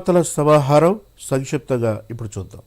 వార్తల సమాహారం సంక్షిప్తంగా ఇప్పుడు చూద్దాం.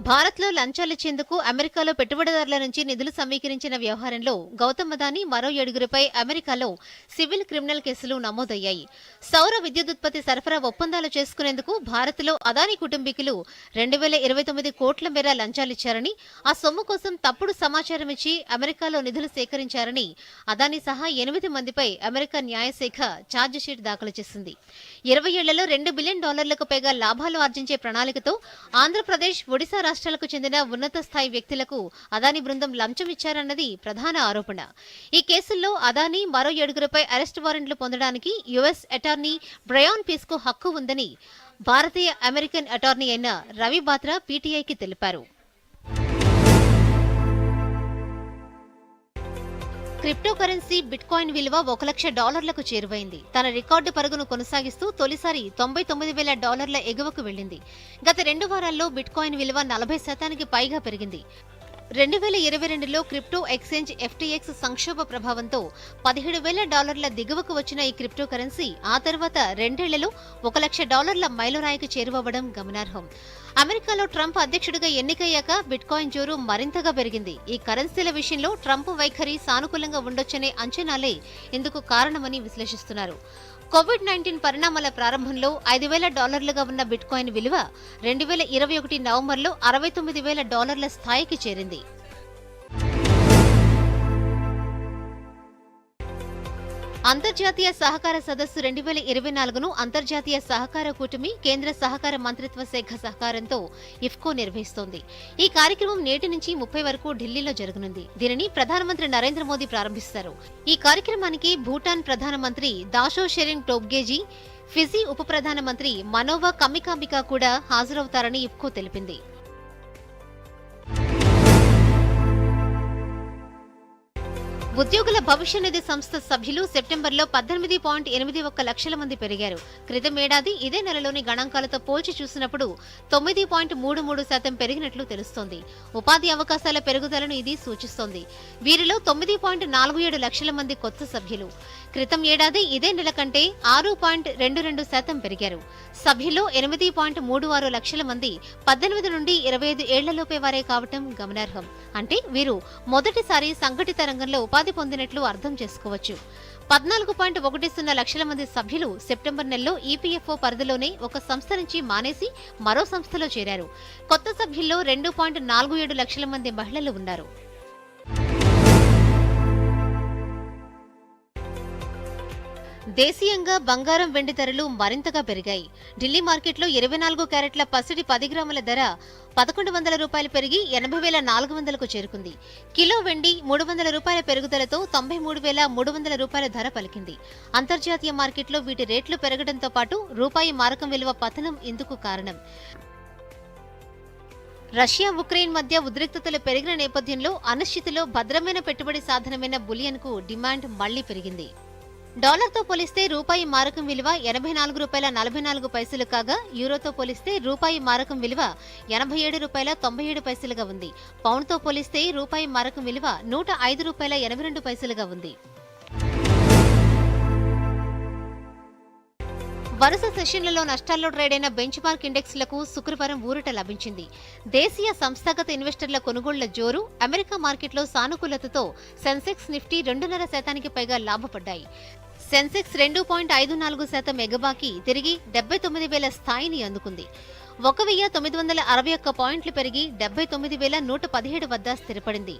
భారత్లో లంచాలిచ్చేందుకు అమెరికాలో పెట్టుబడిదారుల నుంచి నిధులు సమీకరించిన వ్యవహారంలో గౌతమ్ అదానీ మరో ఏడుగురిపై అమెరికాలో సివిల్ క్రిమినల్ కేసులు నమోదయ్యాయి. సౌర విద్యుదుత్పత్తి సరఫరా ఒప్పందాలు చేసుకునేందుకు భారత్లో అదానీ కుటుంబీకులు రెండు వేల ఇరవై తొమ్మిది కోట్ల మేర లంచాలిచ్చారని ఆ సొమ్ము కోసం తప్పుడు సమాచారం ఇచ్చి అమెరికాలో నిధులు సేకరించారని అదానీ సహా ఎనిమిది మందిపై అమెరికా న్యాయశాఖ ఛార్జిషీట్ దాఖలు చేసింది. ఇరవై ఏళ్ళలో రెండు బిలియన్ డాలర్లకు పైగా లాభాలు ఆర్జించే ప్రణాళికతో ఆంధ్రప్రదేశ్ ఒడిశా రాష్ట్రాలకు చెందిన ఉన్నత స్థాయి వ్యక్తులకు అదాని బృందం లంచం ఇచ్చారన్నది ప్రధాన ఆరోపణ. ఈ కేసుల్లో అదాని మరో ఏడుగురిపై అరెస్ట్ వారెంట్లు పొందడానికి యుఎస్ అటార్నీ బ్రయాన్ పీస్కు హక్కు ఉందని భారతీయ అమెరికన్ అటార్నీ అయిన రవి బాత్రా పీటీఐకి తెలిపారు. క్రిప్టో కరెన్సీ బిట్కాయిన్ విలువ ఒక లక్ష డాలర్లకు చేరువైంది. తన రికార్డు పరుగును కొనసాగిస్తూ తొలిసారి తొంభై తొమ్మిది వేల డాలర్ల ఎగువకు వెళ్ళింది. గత రెండు వారాల్లో బిట్కాయిన్ విలువ నలభై శాతానికి పైగా పెరిగింది. రెండు వేల ఇరవై రెండులో క్రిప్టో ఎక్స్చేంజ్ ఎఫ్టీఎక్స్ సంక్షోభ ప్రభావంతో పదిహేడు వేల డాలర్ల దిగువకు వచ్చిన ఈ క్రిప్టో కరెన్సీ ఆ తర్వాత రెండేళ్ళలో ఒక లక్ష డాలర్ల మైలురాయికి చేరువవ్వడం గమనార్హం. అమెరికాలో ట్రంప్ అధ్యక్షుడిగా ఎన్నికయ్యాక బిట్కాయిన్ జోరు మరింతగా పెరిగింది. ఈ కరెన్సీల విషయంలో ట్రంప్ వైఖరి సానుకూలంగా ఉండొచ్చనే అంచనాలే ఇందుకు కారణమని విశ్లేషిస్తున్నారు. కోవిడ్ నైన్టీన్ పరిణామాల ప్రారంభంలో ఐదు వేల డాలర్లుగా ఉన్న బిట్కాయిన్ విలువ రెండు వేల ఇరవై ఒకటి నవంబర్లో అరవై తొమ్మిది వేల డాలర్ల స్థాయికి చేరింది. అంతర్జాతీయ సహకార సదస్సు రెండు వేల ఇరవై నాలుగును అంతర్జాతీయ సహకార కూటమి కేంద్ర సహకార మంత్రిత్వ శాఖ సహకారంతో ఇఫ్కో నిర్వహిస్తోంది. ఈ కార్యక్రమం నేటి నుంచి ముప్పై వరకు ఢిల్లీలో జరగనుంది. దీనిని ప్రధానమంత్రి నరేంద్ర మోదీ ప్రారంభిస్తారు. ఈ కార్యక్రమానికి భూటాన్ ప్రధానమంత్రి దాషో షెరింగ్ టోబ్గేజీ ఫిజీ ఉప ప్రధానమంత్రి మనోవా కమికామికా కూడా హాజరవుతారని ఇఫ్కో తెలిపింది. ఉద్యోగుల భవిష్య నిధి సంస్థ సభ్యులు సెప్టెంబర్లో పద్దెనిమిది పాయింట్ ఎనిమిది ఒక్క లక్షల మంది పెరిగారు. క్రితం ఏడాది ఇదే నెలలోని గణాంకాలతో పోల్చి చూసినప్పుడు తొమ్మిది పాయింట్ మూడు మూడు శాతం పెరిగినట్లు తెలుస్తోంది. ఉపాధి అవకాశాల పెరుగుదలను ఇది సూచిస్తోంది. వీరిలో తొమ్మిది పాయింట్ నాలుగు ఏడు లక్షల మంది కొత్త సభ్యులు. క్రితం ఏడాది ఇదే నెల కంటే ఆరు పాయింట్ రెండు రెండు శాతం పెరిగారు. సభ్యులు ఎనిమిది పాయింట్ మూడు ఆరు లక్షల మంది పద్దెనిమిది నుండి ఇరవై ఐదు ఏళ్ళలోపే వారే కావటం గమనార్హం. అంటే వీరు మొదటిసారి సంఘటిత రంగంలో ఉపాధి పొందినట్లు అర్థం చేసుకోవచ్చు. పద్నాలుగు పాయింట్ ఒకటి సున్నా లక్షల మంది సభ్యులు సెప్టెంబర్ నెలలో ఈపీఎఫ్ఓ పరిధిలోనే ఒక సంస్థ నుంచి మానేసి మరో సంస్థలో చేరారు. కొత్త సభ్యుల్లో రెండు పాయింట్ నాలుగు ఏడు లక్షల మంది మహిళలు ఉన్నారు. దేశీయంగా బంగారం వెండి ధరలు మరింతగా పెరిగాయి. ఢిల్లీ మార్కెట్లో ఇరవై నాలుగు క్యారెట్ల పసిడి పది గ్రాముల ధర పదకొండు వందల రూపాయలు పెరిగి ఎనభై వేల నాలుగు వందలకు చేరుకుంది. కిలో వెండి మూడు వందల రూపాయల పెరుగుదలతో తొంభై మూడు వేల మూడు వందల రూపాయల ధర పలికింది. అంతర్జాతీయ మార్కెట్లో వీటి రేట్లు పెరగడంతో పాటు రూపాయి మారకం విలువ పతనం ఇందుకు కారణం. రష్యా ఉక్రెయిన్ మధ్య ఉద్రిక్తతలు పెరిగిన నేపథ్యంలో అనిశ్చితిలో భద్రమైన పెట్టుబడి సాధనమైన బులియన్కు డిమాండ్ మళ్ళీ పెరిగింది. డాలర్తో పోలిస్తే రూపాయి మారకం విలువ ఎనభై నాలుగు రూపాయల నలభై నాలుగు పైసలు కాగా యూరోతో పోలిస్తే రూపాయి మారకం విలువ ఎనభై ఏడు రూపాయల తొంభై ఏడు పైసలుగా ఉంది. పౌండ్తో పోలిస్తే రూపాయి మారకం విలువ నూట ఐదు రూపాయల ఎనభై రెండు పైసలుగా ఉంది. వరుస సెషన్లలో నష్టాల్లో ట్రేడ్ అయిన బెంచ్ మార్క్ ఇండెక్స్లకు శుక్రవారం ఊరట లభించింది. దేశీయ సంస్థాగత ఇన్వెస్టర్ల కొనుగోళ్ళ జోరు అమెరికా మార్కెట్లో సానుకూలతతో సెన్సెక్స్ నిఫ్టీ రెండున్నర శాతానికి పైగా లాభపడ్డాయి. సెన్సెక్స్ రెండు పాయింట్ ఐదు నాలుగు శాతం ఎగబాకి తిరిగి డెబ్బై తొమ్మిది వేల స్థాయిని అందుకుంది. ఒక వెయ్యి తొమ్మిది వందల అరవై ఒక్క పాయింట్లు పెరిగి డెబ్బై తొమ్మిది వేల నూట పదిహేడు వద్ద స్థిరపడింది.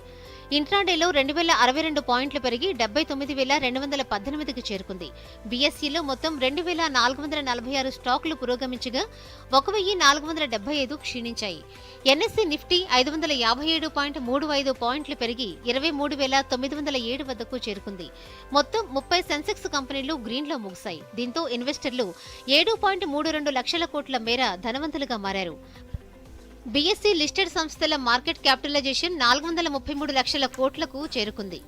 ఇంట్రాడేలో రెండు వేల అరవై రెండు పాయింట్లు పెరిగి డెబ్బై తొమ్మిది వేల రెండు వందల పద్దెనిమిదికి చేరుకుంది. బీఎస్సీలో మొత్తం రెండు వేల నాలుగు వందల నలభై ఆరు స్టాకులు పురోగమించగా ఒక వెయ్యి నాలుగు వందల డెబ్బై ఐదు క్షీణించాయి. ఎన్ఎస్సీ నిఫ్టీ ఐదు వందల యాభై ఏడు పాయింట్ మూడు ఐదు పాయింట్లు పెరిగి ఇరవై మూడు వేల తొమ్మిది వందల ఏడు వద్దకు చేరుకుంది. మొత్తం ముప్పై సెన్సెక్స్ కంపెనీలు గ్రీన్లో ముగిశాయి. దీంతో ఇన్వెస్టర్లు ఏడు పాయింట్ మూడు రెండు లక్షల కోట్ల మేర ధనవంతులుగా మారారు. బీఎస్సీ లిస్టెడ్ సంస్థల మార్కెట్ క్యాపిటలైజేషన్ నాలుగు వందల ముప్పై మూడు లక్షల కోట్లకు చేరుకుంది.